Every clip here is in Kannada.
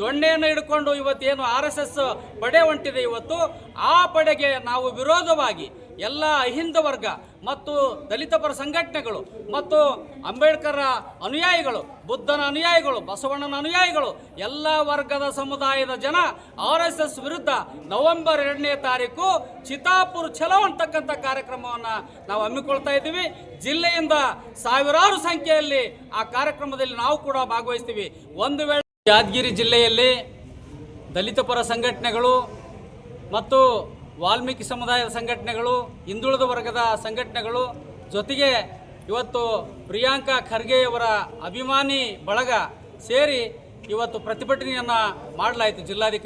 ದೊಣ್ಣೆಯನ್ನು ಹಿಡ್ಕೊಂಡು ಇವತ್ತೇನು ಆರ್ ಎಸ್ ಎಸ್ ಪಡೆ ಹೊಂಟಿದೆ ಇವತ್ತು, ಆ ಪಡೆಗೆ ನಾವು ವಿರೋಧವಾಗಿ ಎಲ್ಲ ಅಹಿಂದ ವರ್ಗ ಮತ್ತು ದಲಿತ ಪರ ಸಂಘಟನೆಗಳು ಮತ್ತು ಅಂಬೇಡ್ಕರ್ ಅನುಯಾಯಿಗಳು, ಬುದ್ಧನ ಅನುಯಾಯಿಗಳು, ಬಸವಣ್ಣನ ಅನುಯಾಯಿಗಳು, ಎಲ್ಲ ವರ್ಗದ ಸಮುದಾಯದ ಜನ ಆರ್ ಎಸ್ ಎಸ್ ವಿರುದ್ಧ ನವೆಂಬರ್ ಎರಡನೇ ತಾರೀಕು ಚಿತಾಪುರ್ ಛಲೋ ಅಂತಕ್ಕಂಥ ಕಾರ್ಯಕ್ರಮವನ್ನು ನಾವು ಹಮ್ಮಿಕೊಳ್ತಾ ಇದ್ದೀವಿ. ಜಿಲ್ಲೆಯಿಂದ ಸಾವಿರಾರು ಸಂಖ್ಯೆಯಲ್ಲಿ ಆ ಕಾರ್ಯಕ್ರಮದಲ್ಲಿ ನಾವು ಕೂಡ ಭಾಗವಹಿಸ್ತೀವಿ. ಒಂದು ವೇಳೆ ಯಾದಗಿರಿ ಜಿಲ್ಲೆಯಲ್ಲಿ ದಲಿತ ಪರ ಸಂಘಟನೆಗಳು ಮತ್ತು ವಾಲ್ಮೀಕಿ ಸಮುದಾಯದ ಸಂಘಟನೆಗಳು, ಹಿಂದುಳಿದ ವರ್ಗದ ಸಂಘಟನೆಗಳು ಜೊತೆಗೆ ಇವತ್ತು ಪ್ರಿಯಾಂಕಾ ಖರ್ಗೆಯವರ ಅಭಿಮಾನಿ ಬಳಗ ಸೇರಿ ಇವತ್ತು ಪ್ರತಿಭಟನೆಯನ್ನು ಮಾಡಲಾಯಿತು ಜಿಲ್ಲಾಧಿಕಾರಿ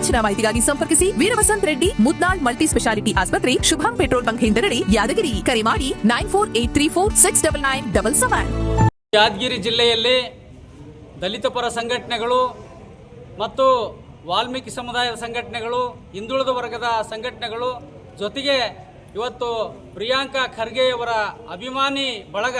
ಹೆಚ್ಚಿನ ಮಾಹಿತಿಗಾಗಿ ಸಂಪರ್ಕಿಸಿ ವೀರವಸಂತ್ ರೆಡ್ಡಿ ಮುದ್ನಾಳ್ ಮಲ್ಟಿ ಸ್ಪೆಷಾಲಿಟಿ ಆಸ್ಪತ್ರೆ, ಶುಭಂ ಪೆಟ್ರೋಲ್ ಬಂಕ್ ಹಿಂದೆರಡಿ ಯಾದಗಿರಿ. ಕರೆ ಮಾಡಿ nine four eight three four six double nine double seven. Yadgiri ಜಿಲ್ಲೆಯಲ್ಲಿ ದಲಿತ ಪರ ಸಂಘಟನೆಗಳು ಮತ್ತು ವಾಲ್ಮೀಕಿ ಸಮುದಾಯದ ಸಂಘಟನೆಗಳು, ಹಿಂದುಳಿದ ವರ್ಗದ ಸಂಘಟನೆಗಳು ಜೊತೆಗೆ ಇವತ್ತು ಪ್ರಿಯಾಂಕಾ ಖರ್ಗೆಯವರ ಅಭಿಮಾನಿ ಬಳಗ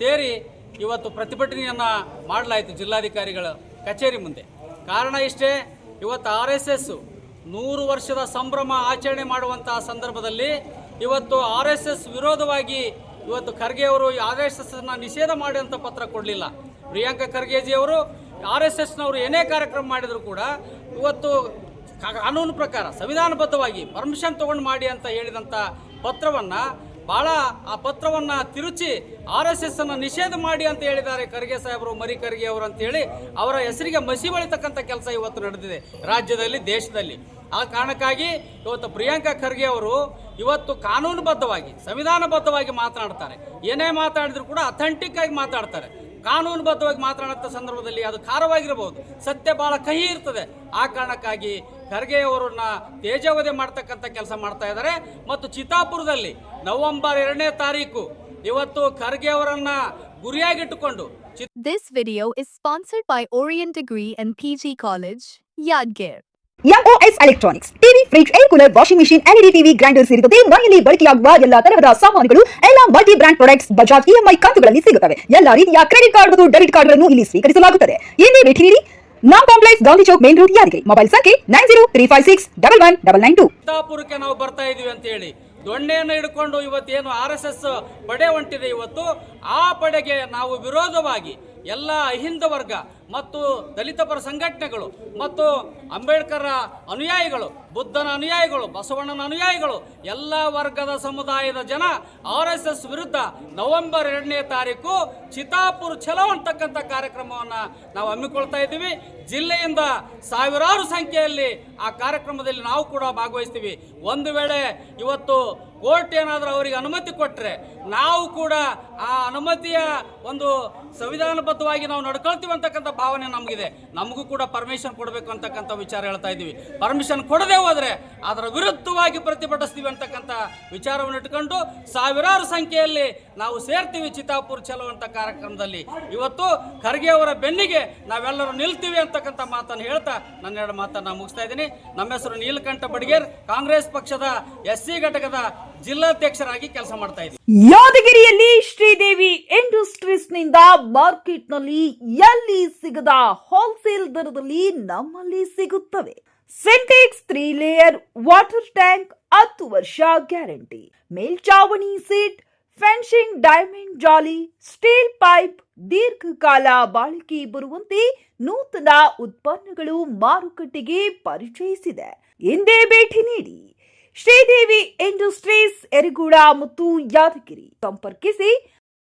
ಸೇರಿ ಇವತ್ತು ಪ್ರತಿಭಟನೆಯನ್ನು ಮಾಡಲಾಯಿತು ಜಿಲ್ಲಾಧಿಕಾರಿಗಳ ಕಚೇರಿ ಮುಂದೆ. ಕಾರಣ ಇಷ್ಟೇ ಇವತ್ತು ಆರ್ ಎಸ್ ಎಸ್ ನೂರು ವರ್ಷದ ಸಂಭ್ರಮ ಆಚರಣೆ ಮಾಡುವಂತಹ ಸಂದರ್ಭದಲ್ಲಿ ಇವತ್ತು ಆರ್ ಎಸ್ ಎಸ್ ವಿರೋಧವಾಗಿ ಇವತ್ತು ಖರ್ಗೆ ಅವರು ಆರ್ ಎಸ್ ಎಸ್ ನಿಷೇಧ ಮಾಡುವಂಥ ಪತ್ರ ಕೊಡಲಿಲ್ಲ. ಪ್ರಿಯಾಂಕಾ ಖರ್ಗೆಜಿ ಅವರು ಆರ್ ಎಸ್ ಎಸ್ನವರು ಏನೇ ಕಾರ್ಯಕ್ರಮ ಮಾಡಿದರೂ ಕೂಡ ಇವತ್ತು ಕಾನೂನು ಪ್ರಕಾರ ಸಂವಿಧಾನಬದ್ಧವಾಗಿ ಪರ್ಮಿಷನ್ ತಗೊಂಡು ಮಾಡಿ ಅಂತ ಹೇಳಿದಂಥ ಪತ್ರವನ್ನು ಭಾಳ ಆ ಪತ್ರವನ್ನು ತಿರುಚಿ ಆರ್ ಎಸ್ ಎಸ್ ಅನ್ನು ನಿಷೇಧ ಮಾಡಿ ಅಂತ ಹೇಳಿದ್ದಾರೆ ಖರ್ಗೆ ಸಾಹೇಬರು, ಮರಿ ಖರ್ಗೆ ಅವರು ಅಂತೇಳಿ ಅವರ ಹೆಸರಿಗೆ ಮಸಿ ಬಳಿತಕ್ಕಂಥ ಕೆಲಸ ಇವತ್ತು ನಡೆದಿದೆ ರಾಜ್ಯದಲ್ಲಿ, ದೇಶದಲ್ಲಿ. ಆ ಕಾರಣಕ್ಕಾಗಿ ಇವತ್ತು ಪ್ರಿಯಾಂಕಾ ಖರ್ಗೆ ಅವರು ಇವತ್ತು ಕಾನೂನುಬದ್ಧವಾಗಿ, ಸಂವಿಧಾನಬದ್ಧವಾಗಿ ಮಾತನಾಡ್ತಾರೆ. ಏನೇ ಮಾತಾಡಿದ್ರು ಕೂಡ ಅಥೆಂಟಿಕ್ ಆಗಿ ಮಾತಾಡ್ತಾರೆ. ಕಾನೂನುಬದ್ಧವಾಗಿ ಮಾತನಾಡುತ್ತ ಸಂದರ್ಭದಲ್ಲಿ ಅದು ಖಾರವಾಗಿರಬಹುದು. ಸತ್ಯ ಬಹಳ ಕಹಿ ಇರ್ತದೆ. ಆ ಕಾರಣಕ್ಕಾಗಿ ಖರ್ಗೆ ಅವರನ್ನ ತೇಜಾವಧಿ ಮಾಡ್ತಕ್ಕಂಥ ಕೆಲಸ ಮಾಡ್ತಾ ಇದ್ದಾರೆ. ಮತ್ತು ಚಿತ್ತಾಪುರದಲ್ಲಿ ನವೆಂಬರ್ ಎರಡನೇ ತಾರೀಕು ಇವತ್ತು ಖರ್ಗೆ ಅವರನ್ನ ಗುರಿಯಾಗಿಟ್ಟುಕೊಂಡು this video is sponsored by by degree Degree and PG College, Yadgir. MOS electronics TV fridge air cooler washing machine LED TV grinder ಸೇರಿದಂತೆ ಮನೆಯಲ್ಲಿ ಬಳಕೆಯಾಗುವ ಎಲ್ಲಾ ತರಹದ ಸಾಮಾನುಗಳು ಎಲ್ಲ multi brand products Bajaj EMI ಕಂತುಗಳಲ್ಲಿ ಸಿಗುತ್ತವೆ. ಎಲ್ಲ ರೀತಿಯ ಕ್ರೆಡಿಟ್ ಕಾರ್ಡ್ ಮತ್ತು ಡೆಬಿಟ್ ಕಾರ್ಡ್ಗಳನ್ನು ಇಲ್ಲಿ ಸ್ವೀಕರಿಸಲಾಗುತ್ತದೆ. ಇಂದೇ ಭೇಟಿ ನೀಡಿ Naam complex Gandhi Chowk main road Yadgiri mobile ಸಂಖ್ಯೆ nine zero three five six double one double nine two ಚಿತ್ತಾಪುರಕ್ಕೆ ನಾವು ಬರ್ತಾ ಇದೀವಿ ಅಂತ ಹೇಳಿ ದೊಣ್ಣೆಯನ್ನು ಹಿಡ್ಕೊಂಡು ಇವತ್ತೇನು ಆರ್ ಎಸ್ ಎಸ್ ಪಡೆ ಹೊಂಟಿದೆ ಇವತ್ತು, ಆ ಪಡೆಗೆ ನಾವು ವಿರೋಧವಾಗಿ ಎಲ್ಲ ಅಹಿಂದ ವರ್ಗ ಮತ್ತು ದಲಿತ ಪರ ಸಂಘಟನೆಗಳು ಮತ್ತು ಅಂಬೇಡ್ಕರ ಅನುಯಾಯಿಗಳು, ಬುದ್ಧನ ಅನುಯಾಯಿಗಳು, ಬಸವಣ್ಣನ ಅನುಯಾಯಿಗಳು, ಎಲ್ಲ ವರ್ಗದ ಸಮುದಾಯದ ಜನ ಆರ್ ಎಸ್ ಎಸ್ ವಿರುದ್ಧ ನವೆಂಬರ್ ಎರಡನೇ ತಾರೀಕು ಚಿತಾಪುರ್ ಚಲೋ ಅಂತಕ್ಕಂಥ ಕಾರ್ಯಕ್ರಮವನ್ನು ನಾವು ಹಮ್ಮಿಕೊಳ್ತಾ ಇದ್ದೀವಿ. ಜಿಲ್ಲೆಯಿಂದ ಸಾವಿರಾರು ಸಂಖ್ಯೆಯಲ್ಲಿ ಆ ಕಾರ್ಯಕ್ರಮದಲ್ಲಿ ನಾವು ಕೂಡ ಭಾಗವಹಿಸ್ತೀವಿ. ಒಂದು ವೇಳೆ ಇವತ್ತು ಕೋರ್ಟ್ ಏನಾದರೂ ಅವರಿಗೆ ಅನುಮತಿ ಕೊಟ್ಟರೆ ನಾವು ಕೂಡ ಆ ಅನುಮತಿಯ ಒಂದು ಸಂವಿಧಾನಬದ್ಧವಾಗಿ ನಾವು ನಡ್ಕೊಳ್ತೀವಿ ಅಂತಕ್ಕಂಥ ಭಾವನೆ ನಮಗಿದೆ. ನಮಗೂ ಕೂಡ ಪರ್ಮಿಷನ್ ಕೊಡಬೇಕು ಅಂತಕ್ಕಂಥ ವಿಚಾರ ಹೇಳ್ತಾ ಇದ್ದೀವಿ. ಪರ್ಮಿಷನ್ ಕೊಡದೆ ಹೋದರೆ ಅದರ ವಿರುದ್ಧವಾಗಿ ಪ್ರತಿಭಟಿಸ್ತೀವಿ ಅಂತಕ್ಕಂಥ ವಿಚಾರವನ್ನು ಇಟ್ಕೊಂಡು ಸಾವಿರಾರು ಸಂಖ್ಯೆಯಲ್ಲಿ ನಾವು ಸೇರ್ತೀವಿ ಚಿತ್ತಾಪುರ ಚಲೋ ಅಂತ ಕಾರ್ಯಕ್ರಮದಲ್ಲಿ. ಇವತ್ತು ಖರ್ಗೆ ಅವರ ಬೆನ್ನಿಗೆ ನಾವೆಲ್ಲರೂ ನಿಲ್ತೀವಿ ಅಂತಕ್ಕಂಥ ಮಾತನ್ನು ಹೇಳ್ತಾ ನನ್ನ ಎರಡು ಮಾತನ್ನು ಮುಗಿಸ್ತಾ ಇದ್ದೀನಿ. ನಮ್ಮ ಹೆಸರು ನೀಲಕಂಠ ಬಡಿಗೇರ್. ಕಾಂಗ್ರೆಸ್ ಪಕ್ಷದ ಎಸ್ ಸಿ ಘಟಕದ ಜಿಲ್ಲಾಧ್ಯಕ್ಷರಾಗಿ ಕೆಲಸ ಮಾಡ್ತಾ ಇದ್ದೀನಿ. ಯಾದಗಿರಿಯಲ್ಲಿ ಶ್ರೀದೇವಿ ಇಂಡಸ್ಟ್ರೀಸ್ನಿಂದ ಮಾರ್ಕೆಟ್ನಲ್ಲಿ ಎಲ್ಲಿ ಸಿಗದ ಹೋಲ್ಸೇಲ್ ದರದಲ್ಲಿ ನಮ್ಮಲ್ಲಿ ಸಿಗುತ್ತವೆ. Sintex three layer water tank ಹತ್ತು ವರ್ಷ ಗ್ಯಾರಂಟಿ ಮೇಲ್ಚಾವಣಿ ಸೀಟ್ ಫೆನ್ಸಿಂಗ್ ಡೈಮಂಡ್ ಜಾಲಿ ಸ್ಟೀಲ್ ಪೈಪ್ ದೀರ್ಘಕಾಲ ಬಾಳಿಕೆ ಬರುವಂತೆ ನೂತನ ಉತ್ಪನ್ನಗಳು ಮಾರುಕಟ್ಟೆಗೆ ಪರಿಚಯಿಸಿದೆ. ಎಂದೇ ಭೇಟಿ ನೀಡಿ. ಶ್ರೀದೇವಿ ಇಂಡಸ್ಟ್ರೀಸ್ ಎರಿಗೂಡ ಮತ್ತು ಯಾದಗಿರಿ. ಸಂಪರ್ಕಿಸಿ